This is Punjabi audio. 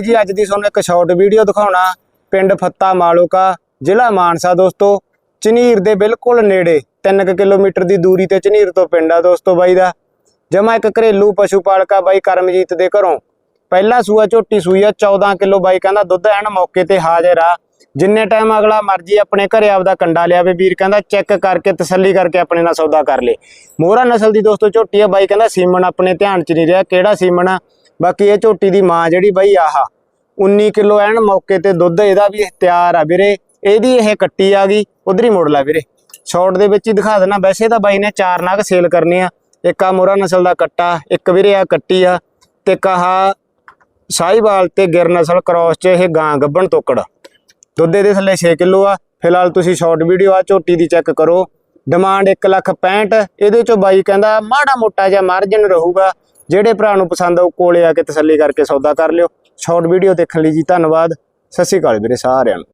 ਜੀ, ਅੱਜ ਦੀ ਤੁਹਾਨੂੰ ਇੱਕ ਸ਼ਾਰਟ ਵੀਡੀਓ ਦਿਖਾਉਣਾ। ਪਿੰਡ ਫੱਤਾ ਮਾਲੂਕਾ, ਜ਼ਿਲ੍ਹਾ ਮਾਨਸਾ ਦੋਸਤੋ। ਝਨੀਰ ਦੇ ਬਿਲਕੁਲ ਨੇੜੇ 3 ਕਿਲੋਮੀਟਰ ਦੀ ਦੂਰੀ ਤੇ ਝਨੀਰ ਤੋਂ ਪਿੰਡ ਆ ਦੋਸਤੋ ਬਾਈ ਦਾ। ਜਮਾ ਇੱਕ ਘਰੇਲੂ ਪਸ਼ੂ ਪਾਲਕਾ ਬਾਈ ਕਰਮਜੀਤ ਦੇ ਘਰੋਂ। ਪਹਿਲਾ ਸੂਆ ਝੋਟੀ ਸੂਈ ਆ 14 ਕਿਲੋ ਬਾਈ ਕਹਿੰਦਾ ਦੁੱਧ ਐਨ ਮੌਕੇ ਤੇ ਹਾਜ਼ਰ ਆ। ਜਿੰਨੇ ਟਾਈਮ ਅਗਲਾ ਮਰਜ਼ੀ ਆਪਣੇ ਘਰੇ ਆਪਦਾ ਕੰਡਾ ਲਿਆਵੇ ਵੀਰ ਕਹਿੰਦਾ ਚੈੱਕ ਕਰਕੇ ਤਸੱਲੀ ਕਰਕੇ ਆਪਣੇ ਨਾਲ ਸੌਦਾ ਕਰ ਲੇ। ਮੋਹਰਾ ਨਸਲ ਦੀ ਦੋਸਤੋ ਝੋਟੀ ਆ, ਬਾਈ ਕਹਿੰਦਾ ਸੀਮਨ ਆਪਣੇ ਧਿਆਨ ਚ ਨਹੀਂ ਰਿਹਾ। ਕਿਹੜਾ ਸੀਮਨ ਆ ਬਾਕੀ ਇਹ ਝੋਟੀ ਦੀ ਮਾਂ ਜਿਹੜੀ ਬਈ ਆਹਾ 19 ਕਿਲੋ ਐਨ ਮੌਕੇ ਤੇ ਦੁੱਧ ਇਹਦਾ ਵੀ ਤਿਆਰ ਆ ਵੀਰੇ। ਇਹਦੀ ਇਹ ਕੱਟੀ ਆ ਗਈ, ਉਧਰ ਹੀ ਮੋੜ ਲੈ ਵੀਰੇ। ਸ਼ਾਰਟ ਦੇ ਵਿੱਚ ਹੀ ਦਿਖਾ ਦੇਣਾ। ਵੈਸੇ ਤਾਂ ਬਾਈ ਨੇ ਚਾਰ ਨਾਗ ਸੇਲ ਕਰਨੇ ਆ। ਇੱਕ ਆ ਮੋਹਰਾ ਨਸਲ ਦਾ ਕੱਟਾ, ਇੱਕ ਵੀਰੇ ਆ ਕੱਟੀ ਆ, ਤੇ ਕਹਾ ਸਾਈਵਾਲ ਤੇ ਗਿਰ ਨਸਲ ਕ੍ਰਾਸ ਚ ਇਹ ਗਾਂ ਗੱਬਣ ਤੋਕੜ। ਦੁੱਧ ਦੇ ਥੱਲੇ 6 ਕਿਲੋ ਆ। ਫਿਲਹਾਲ ਤੁਸੀਂ ਸ਼ਾਰਟ ਵੀਡੀਓ ਆ, ਝੋਟੀ ਦੀ ਚੈੱਕ ਕਰੋ। ਡਿਮਾਂਡ 1 ਲੱਖ 65 ਇਹਦੇ ਚੋਂ ਬਾਈ ਕਹਿੰਦਾ ਮਾੜਾ ਮੋਟਾ ਜਿਹਾ ਮਾਰਜਨ ਰਹੂਗਾ। ਜਿਹੜੇ ਭਰਾ ਨੂੰ ਪਸੰਦ ਆਉ ਕੋਲੇ ਆ ਕੇ ਤਸੱਲੀ ਕਰਕੇ ਸੌਦਾ ਕਰ ਲਿਓ। ਸ਼ਾਰਟ ਵੀਡੀਓ ਦੇਖਣ ਲਈ ਜੀ, ਧੰਨਵਾਦ। ਸਤਿ ਸ਼੍ਰੀ ਅਕਾਲ ਵੀਰੇ ਸਾਰਿਆਂ ਨੂੰ।